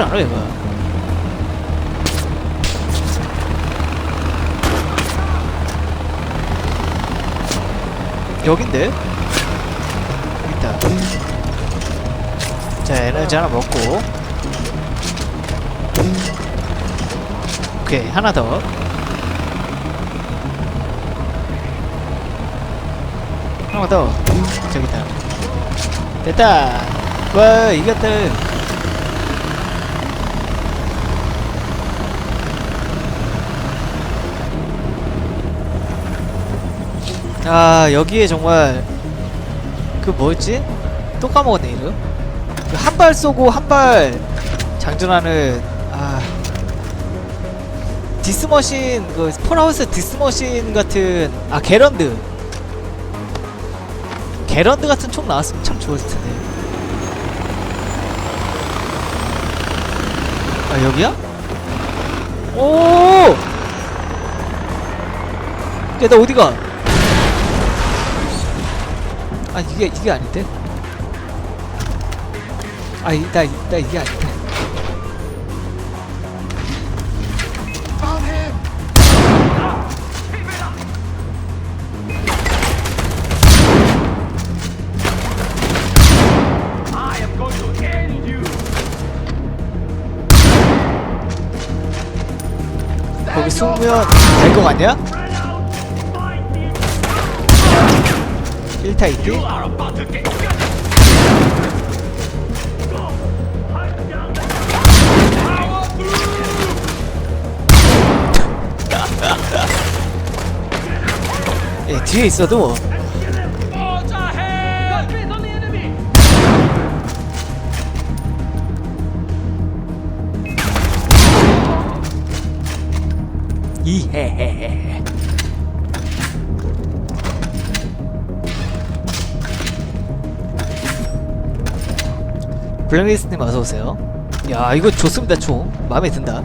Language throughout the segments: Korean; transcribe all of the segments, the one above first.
쏘질 않아 얘가. 여긴데? 있다 자 에너지 하나 먹고. 오케이 하나 더. 하나 더. 저기 있다. 됐다. 와 이겼다 아 여기에 정말 그 뭐였지? 또 까먹었네 이름 그한발 쏘고 한 발 장전하는 아 디스머신 그 폴하우스 디스머신 같은 아 게런드 게런드 같은 총 나왔으면 참 좋았을 텐데 아 여기야? 오! 야나 어디가? 아 이게 이게 아닌데? 아나나 나 이게 아닌데? 거기 숨으면 될 것 같냐? 1타 2대 예, 뒤에 있어도 뭐. 이헤헤. 블랙리스트님 어서오세요. 야 이거 좋습니다 총. 마음에 든다.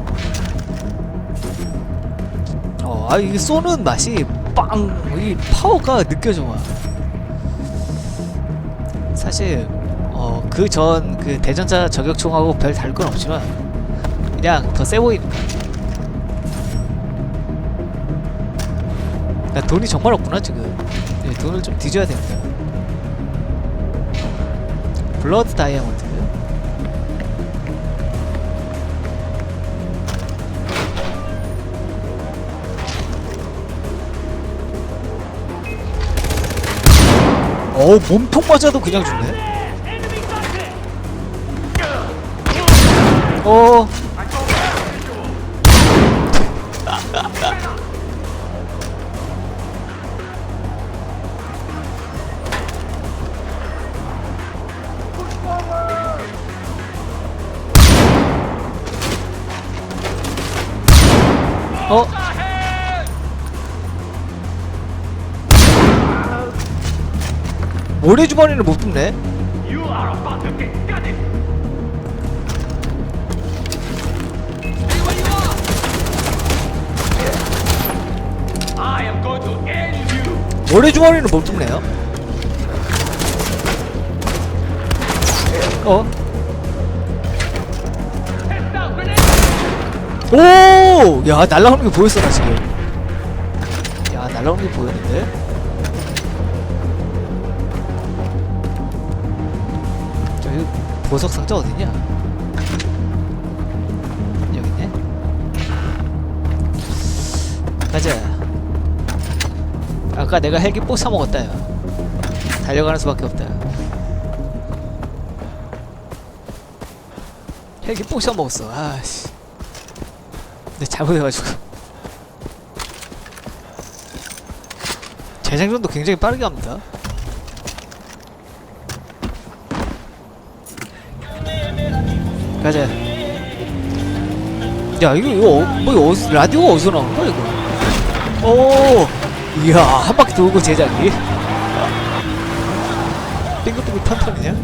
어아 이게 쏘는 맛이 빵 이 파워가 느껴져 와. 사실 어 그 전그 대전자 저격총하고 별 다를 건 없지만 그냥 더세 거야 나 돈이 정말 없구나 지금. 네, 돈을 좀 뒤져야 됩니다. 블러드 다이아몬드 어 몸통 맞아도 그냥 죽네. 어. 어? 못 am going to end you. 모래 주머니를 못 뚫네요 어? 오! 야 날라오는 게 보였어 나 지금 야 날라오는 게 보였는데 보석 상자 어딨냐? 여기 있네. 가자. 아까 내가 헬기 뽀 사 먹었다 야 달려가는 수밖에 없다. 헬기 뽀 사 먹었어. 아씨. 근데 잘못해가지고. 재생전도 굉장히 빠르게 합니다 가자. 야 이거 이거 어, 뭐 이거 어디서, 라디오가 어디서 나오는 거야 이거? 오 이야 한 바퀴 돌고 제작이? 빙글빙글 턴턴이냐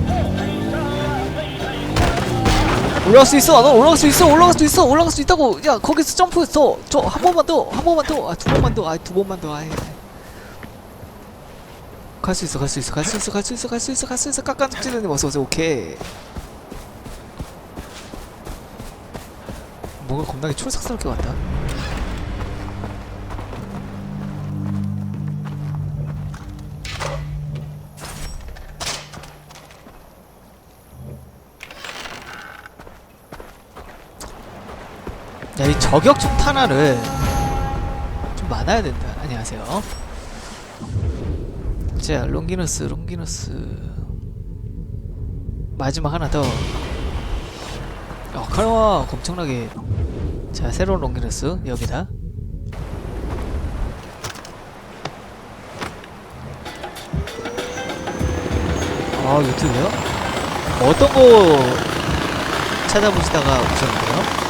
올라갈 수 있어 너 올라갈 수 있어 올라갈 수 있어 올라갈 수 있다고. 야 거기서 점프했어 저 한 번만 더 한 번만 더 아 두 번만 더 아 두 번만 더 아이. 갈수 있어 갈 수 있어 갈 수 있어 갈 수 있어 갈 수 있어 갈 수 있어. 깎아죽지는 어서 오세요 오케이 뭔가 겁나게 촌삭스럽게 왔다. 야, 이 저격총 탄환을 좀 많아야 된다. 안녕하세요. 자, 롱기너스, 롱기너스. 마지막 하나 더. 어, 카르마 엄청나게. 자, 새로운 롱기너스 여기다. 아, 유튜브요? 어떤 거 찾아보시다가 오셨나요?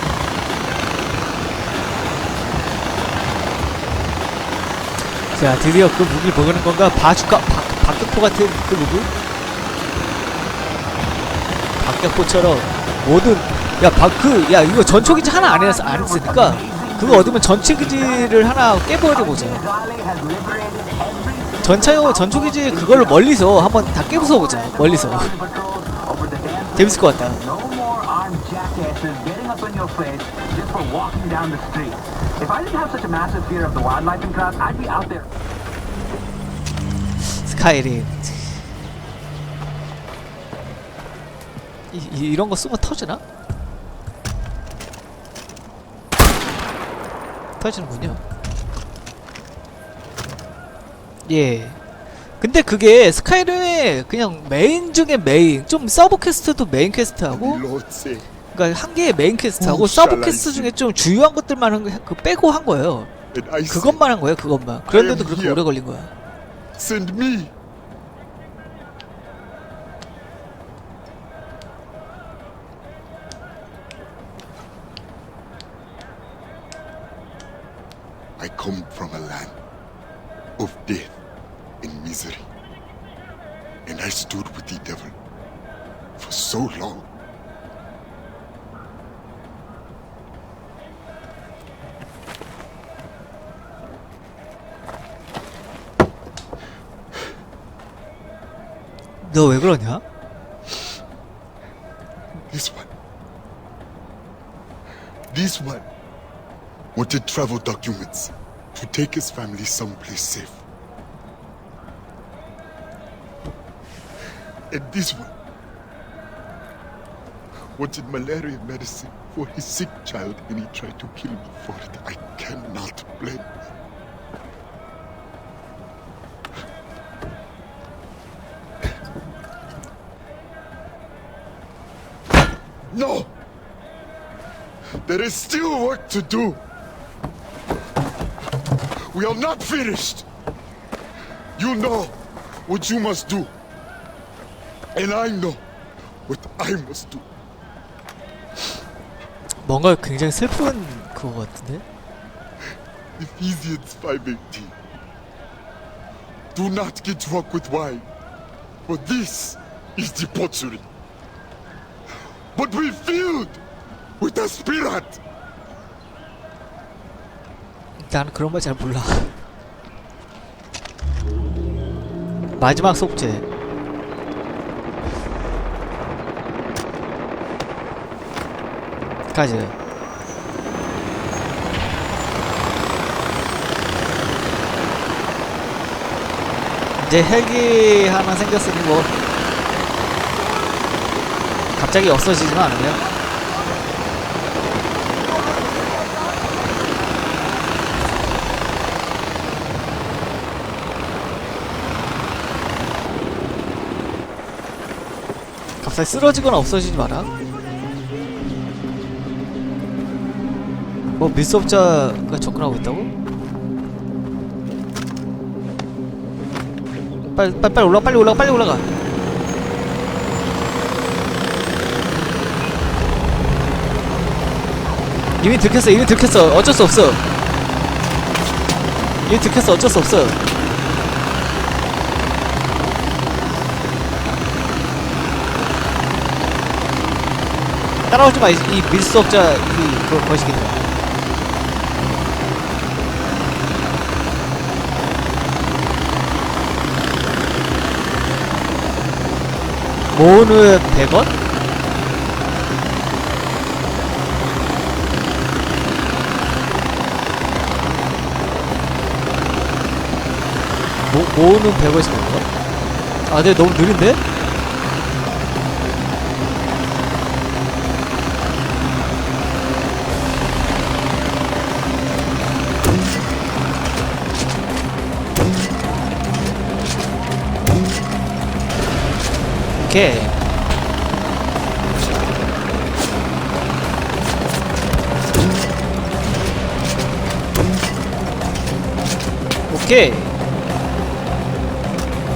자, 드디어 그 무기를 먹는 건가? 바주카, 박, 박격포 같은 그 무기? 박격포처럼 모든, 야, 박, 그, 야, 이거 전초기지 하나 안 해서, 안 했으니까, 그거 얻으면 전초기지를 하나 깨버려보자. 전차요, 전초기지 그걸로 멀리서 한번 다 깨부숴보자. 멀리서. 재밌을 것 같다. 스카이림. 이, 이, 이런 거 쓰면 터지나? 터지는군요. 예. 근데 그게 스카이림의 그냥 메인 중에 메인, 좀 서브 퀘스트도 메인 퀘스트하고, 그러니까 한 개의 메인 퀘스트하고 서브 퀘스트? 중에 좀 주요한 것들만 한 거, 그 빼고 한 거예요. say, 그것만 한 거예요, 그것만. 그런데도 그렇게. 오래 걸린 거야. 너 왜 그러냐? This one. This one wanted travel documents to take his family someplace safe. And this one wanted malaria medicine for his sick child and he tried to kill me for it. I cannot blame him. There is still work to do. We are not finished. You know what you must do. And I know what I must do. 뭔가 굉장히 슬픈 그거 같은데? Ephesians 5:18. Do not get drunk with wine, for this is debauchery. But be filled With the Spirit. 나는 그런 말 잘 몰라. 마지막 속죄. 까지. 이제 헬기 하나 생겼으니 뭐 갑자기 없어지지는 않으면 갑자기 쓰러지거나 없어지지 마라. 뭐 밀수업자가 접근하고 있다고? 빨리 빨리 빨리 올라 빨리 올라가 빨리 올라가. 이미 들켰어 이미 들켰어 어쩔 수 없어. 이미 들켰어 어쩔 수 없어. 따라오지 마, 이, 이 밀수업자, 이, 그, 그 거시기들. 모으는 100원? 모, 모으는 100원씩 모는 거? 아, 근데 너무 느린데? 오케이 오케이.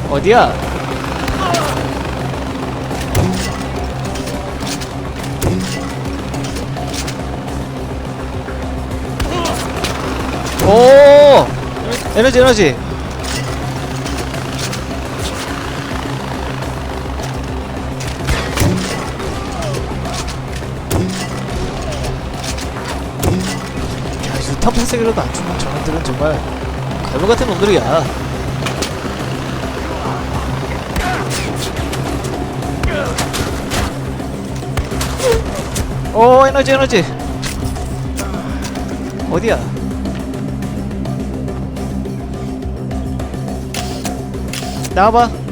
어디야? 오! 에너지 에너지 야 유탄 팔색이라도 안 주면 저놈들은 정말 괴물 같은 놈들이야. 오 에너지 에너지. 어디야? 나와봐